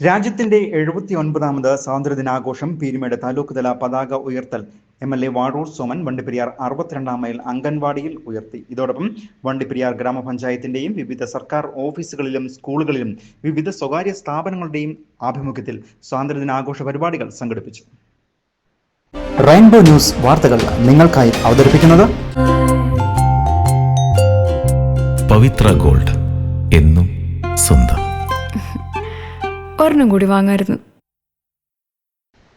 രാജ്യത്തിന്റെ എഴുപത്തി ഒൻപതാമത് സ്വാതന്ത്ര്യദിനാഘോഷം പീരുമേട് താലൂക്ക് തല പതാക ഉയർത്തൽ. M L A Vazhoor Soman Vandiperiyar അറുപത്തിരണ്ടാം mile അംഗൻവാടിയിൽ ഉയർത്തി. ഇതോടൊപ്പം വണ്ടിപ്പെരിയാർ ഗ്രാമപഞ്ചായത്തിന്റെയും വിവിധ സർക്കാർ ഓഫീസുകളിലും സ്കൂളുകളിലും വിവിധ സ്വകാര്യ സ്ഥാപനങ്ങളുടെയും ആഭിമുഖ്യത്തിൽ സ്വാതന്ത്ര്യദിനാഘോഷ പരിപാടികൾ സംഘടിപ്പിച്ചു. റെയിൻബോ ന്യൂസ് വാർത്തകൾ നിങ്ങൾക്കായി അവതരിപ്പിക്കുന്നത് പവിത്ര ഗോൾഡ് എന്നും സ്വന്തം. ഒരെണ്ണം കൂടി വാങ്ങായിരുന്നു.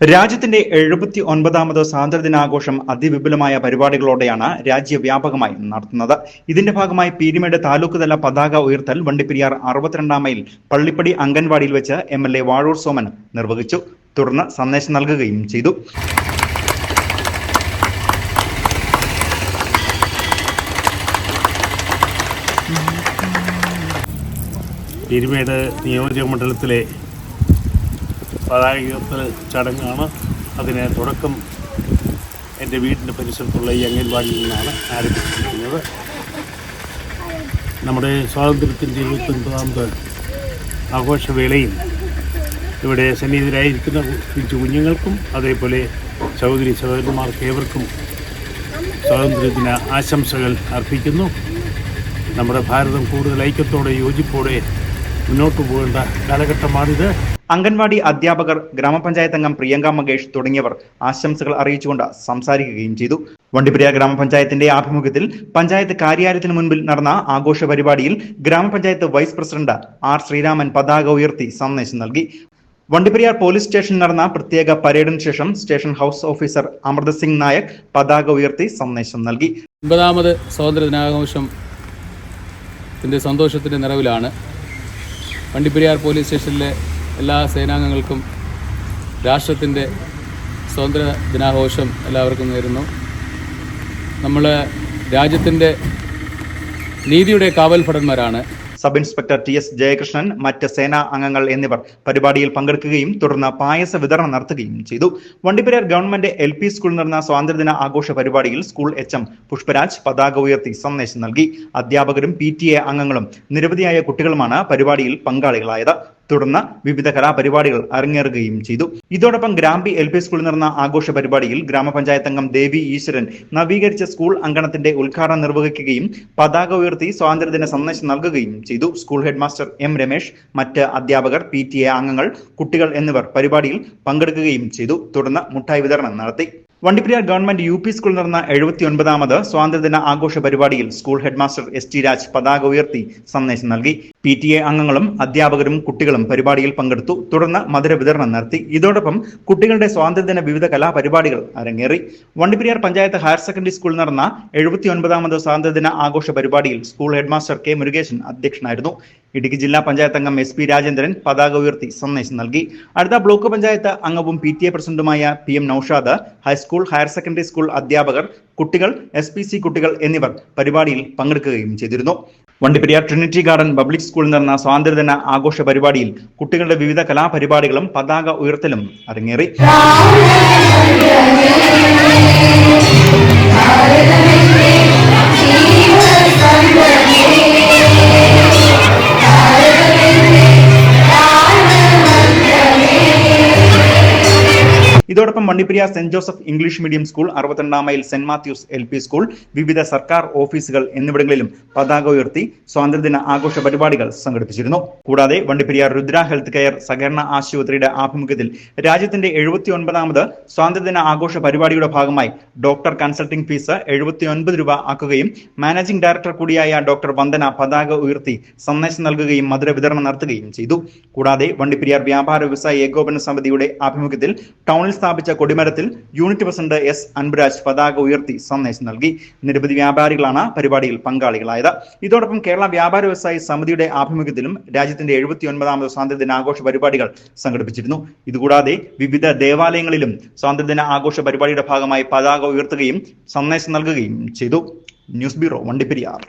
രാജ്യത്തിന്റെ എഴുപത്തി ഒൻപതാമത് സ്വാതന്ത്ര്യദിനാഘോഷം അതിവിപുലമായ പരിപാടികളോടെയാണ് രാജ്യവ്യാപകമായി നടത്തുന്നത്. ഇതിന്റെ ഭാഗമായി പീരിമേട് താലൂക്ക് തല പതാക ഉയർത്തൽ വണ്ടിപ്പെരിയാർ അറുപത്തിരണ്ടാം മൈൽ പള്ളിപ്പടി അംഗൻവാടിയിൽ വെച്ച് M L A Vazhoor Soman നിർവഹിച്ചു. തുടർന്ന് സന്ദേശം നൽകുകയും ചെയ്തു. പീരുമേട് നിയോജക മണ്ഡലത്തിലെ പതാക ഉയർത്തൽ ചടങ്ങാണ്. അതിന് തുടക്കം എന്റെ വീടിന്റെ പരിസരത്തുള്ള ഈ അംഗൻവാടിയിൽ നിന്നാണ് ആരംഭിച്ചിരിക്കുന്നത്. നമ്മുടെ സ്വാതന്ത്ര്യത്തിന്റെ ഇരുപത്തൊൻപതാമത് ആഘോഷവേളയിൽ ഇവിടെ സന്നിഹിതരായിരിക്കുന്ന കൊച്ചു കുഞ്ഞുങ്ങൾക്കും അതേപോലെ സഹോദരി സഹോദരന്മാർക്ക് ഏവർക്കും സ്വാതന്ത്ര്യദിന ആശംസകൾ അർപ്പിക്കുന്നു. നമ്മുടെ ഭാരതം കൂടുതൽ ഐക്യത്തോടെ യോജിപ്പോടെ മുന്നോട്ട് പോകേണ്ട കാലഘട്ടമാണിത്. അംഗൻവാടി അധ്യാപകർ ഗ്രാമപഞ്ചായത്ത് അംഗം പ്രിയങ്ക മകേഷ് തുടങ്ങിയവർ ആശംസകൾ അറിയിച്ചുകൊണ്ട് സംസാരിക്കുകയും ചെയ്തു. വണ്ടിപ്പെരിയാർ ഗ്രാമപഞ്ചായത്തിന്റെ ആഭിമുഖ്യത്തിൽ പഞ്ചായത്ത് കാര്യാലയത്തിന് മുൻപിൽ നടന്ന ആഘോഷ പരിപാടിയിൽ ഗ്രാമപഞ്ചായത്ത് വൈസ് പ്രസിഡന്റ് ആർ ശ്രീരാമൻ പതാക ഉയർത്തി സന്ദേശം നൽകി. വണ്ടിപ്പെരിയാർ പോലീസ് സ്റ്റേഷനിൽ നടന്ന പ്രത്യേക പരേഡിന് ശേഷം station house officer Amrit Singh Nayak പതാക ഉയർത്തി സന്ദേശം നൽകി. ഒൻപതാമത് സ്വാതന്ത്ര്യ ദിനാഘോഷം സന്തോഷത്തിന്റെ നിറവിലാണ്. വണ്ടിപ്പെരിയാർ പോലീസ് സ്റ്റേഷനിലെ എല്ലാ സേനാംഗങ്ങൾക്കും രാഷ്ട്രത്തിന്റെ സ്വാതന്ത്ര്യ ദിനാഘോഷം എല്ലാവർക്കും നേരുന്നു. നമ്മൾ രാജ്യത്തിന്റെ നീതിയുടെ കാവൽ ഭടന്മാരാണ് sub inspector T S Jayakrishnan മറ്റ് സേനാ അംഗങ്ങൾ എന്നിവർ പരിപാടിയിൽ പങ്കെടുക്കുകയും തുടർന്ന് പായസ വിതരണം നടത്തുകയും ചെയ്തു. വണ്ടിപ്പെരിയാർ ഗവൺമെന്റ് എൽ പി സ്കൂളിൽ നടന്ന സ്വാതന്ത്ര്യദിന ആഘോഷ പരിപാടിയിൽ സ്കൂൾ എച്ച് എം പുഷ്പരാജ് പതാക ഉയർത്തി സന്ദേശം നൽകി. അധ്യാപകരും പി ടി എ അംഗങ്ങളും നിരവധിയായ കുട്ടികളുമാണ് പരിപാടിയിൽ പങ്കാളികളായത്. തുടർന്ന് വിവിധ കലാപരിപാടികൾ അരങ്ങേറുകയും ചെയ്തു. ഇതോടൊപ്പം ഗ്രാമ്പി എൽ പി സ്കൂളിൽ നടന്ന ആഘോഷ പരിപാടിയിൽ ഗ്രാമപഞ്ചായത്ത് അംഗം ദേവി ഈശ്വരൻ നവീകരിച്ച സ്കൂൾ അങ്കണത്തിന്റെ ഉദ്ഘാടനം നിർവഹിക്കുകയും പതാക ഉയർത്തി സ്വാതന്ത്ര്യദിന സന്ദേശം നൽകുകയും ചെയ്തു. സ്കൂൾ ഹെഡ്മാസ്റ്റർ എം രമേശ് മറ്റ് അധ്യാപകർ പി ടി എ അംഗങ്ങൾ കുട്ടികൾ എന്നിവർ പരിപാടിയിൽ പങ്കെടുക്കുകയും ചെയ്തു. തുടർന്ന് മുട്ടായി വിതരണം നടത്തി. വണ്ടിപ്പെരിയാർ ഗവൺമെന്റ് യു പി സ്കൂളിൽ നടന്ന എഴുപത്തി ഒൻപതാമത് സ്വാതന്ത്ര്യദിന ആഘോഷ പരിപാടിയിൽ school headmaster S T Raj പതാക ഉയർത്തി സന്ദേശം നൽകി. പി ടി എ അംഗങ്ങളും അധ്യാപകരും കുട്ടികളും പരിപാടിയിൽ പങ്കെടുത്തു. തുടർന്ന് മധുര വിതരണം നടത്തി. ഇതോടൊപ്പം കുട്ടികളുടെ സ്വാതന്ത്ര്യദിന വിവിധ കലാപരിപാടികൾ അരങ്ങേറി. വണ്ടിപ്പെരിയാർ പഞ്ചായത്ത് ഹയർ സെക്കൻഡറി സ്കൂളിൽ നടന്ന എഴുപത്തി ഒൻപതാമത് സ്വാതന്ത്ര്യദിന ആഘോഷ പരിപാടിയിൽ സ്കൂൾ ഹെഡ്മാസ്റ്റർ കെ മുരുകേശൻ അധ്യക്ഷനായിരുന്നു. ഇടുക്കി ജില്ലാ പഞ്ചായത്ത് അംഗം എസ് പി രാജേന്ദ്രൻ പതാക ഉയർത്തി സന്ദേശം നൽകി. അടുത്ത ബ്ലോക്ക് പഞ്ചായത്ത് അംഗവും പി ടി എ പ്രസിഡന്റുമായ P M Noushad high school higher secondary school അധ്യാപകർ കുട്ടികൾ എസ് പി സി കുട്ടികൾ എന്നിവർ പരിപാടിയിൽ പങ്കെടുക്കുകയും ചെയ്തിരുന്നു. വണ്ടിപ്പെരിയാർ ട്രിനിറ്റി ഗാർഡൻ പബ്ലിക് സ്കൂളിൽ നടന്ന സ്വാതന്ത്ര്യദിന ആഘോഷ പരിപാടിയിൽ കുട്ടികളുടെ വിവിധ കലാപരിപാടികളും പതാക ഉയർത്തലും അരങ്ങേറി. ഇതോടൊപ്പം Mannipriya saint Joseph English medium school അറുപത്തിരണ്ടാം mile saint Matthews L P school വിവിധ സർക്കാർ ഓഫീസുകൾ എന്നിവിടങ്ങളിലും പതാക ഉയർത്തി സ്വാതന്ത്ര്യദിന ആഘോഷ പരിപാടികൾ സംഘടിപ്പിച്ചിരുന്നു. കൂടാതെ വണ്ടിപ്പെരിയാർ രുദ്ര ഹെൽത്ത് കെയർ സഹകരണ ആശുപത്രിയുടെ ആഭിമുഖ്യത്തിൽ രാജ്യത്തിന്റെ എഴുപത്തി ഒൻപതാമത് സ്വാതന്ത്ര്യദിന ആഘോഷ പരിപാടിയുടെ ഭാഗമായി ഡോക്ടർ കൺസൾട്ടിംഗ് ഫീസ് എഴുപത്തി രൂപ ആക്കുകയും മാനേജിംഗ് ഡയറക്ടർ കൂടിയായ ഡോക്ടർ വന്ദന പതാക ഉയർത്തി സന്ദേശം നൽകുകയും മധുര വിതരണം നടത്തുകയും ചെയ്തു. കൂടാതെ വണ്ടിപ്പെരിയാർ വ്യാപാര വ്യവസായ ഏകോപന സമിതിയുടെ ആഭിമുഖ്യത്തിൽ ടൗണിൽ സ്ഥാപിച്ച കൊടിമരത്തിൽ യൂണിറ്റ് പ്രസിഡന്റ് എസ് അൻപുരാജ് പതാക ഉയർത്തി സന്ദേശം നൽകി. നിരവധി വ്യാപാരികളാണ് പരിപാടിയിൽ പങ്കാളികളായത്. ഇതോടൊപ്പം കേരള വ്യാപാര വ്യവസായി സമിതിയുടെ ആഭിമുഖ്യത്തിലും രാജ്യത്തിന്റെ എഴുപത്തി ഒൻപതാമത് ആഘോഷ പരിപാടികൾ സംഘടിപ്പിച്ചിരുന്നു. ഇതുകൂടാതെ വിവിധ ദേവാലയങ്ങളിലും സ്വാതന്ത്ര്യദിന ആഘോഷ പരിപാടിയുടെ ഭാഗമായി പതാക ഉയർത്തുകയും സന്ദേശം നൽകുകയും ചെയ്തു. News bureau Vandiperiyar.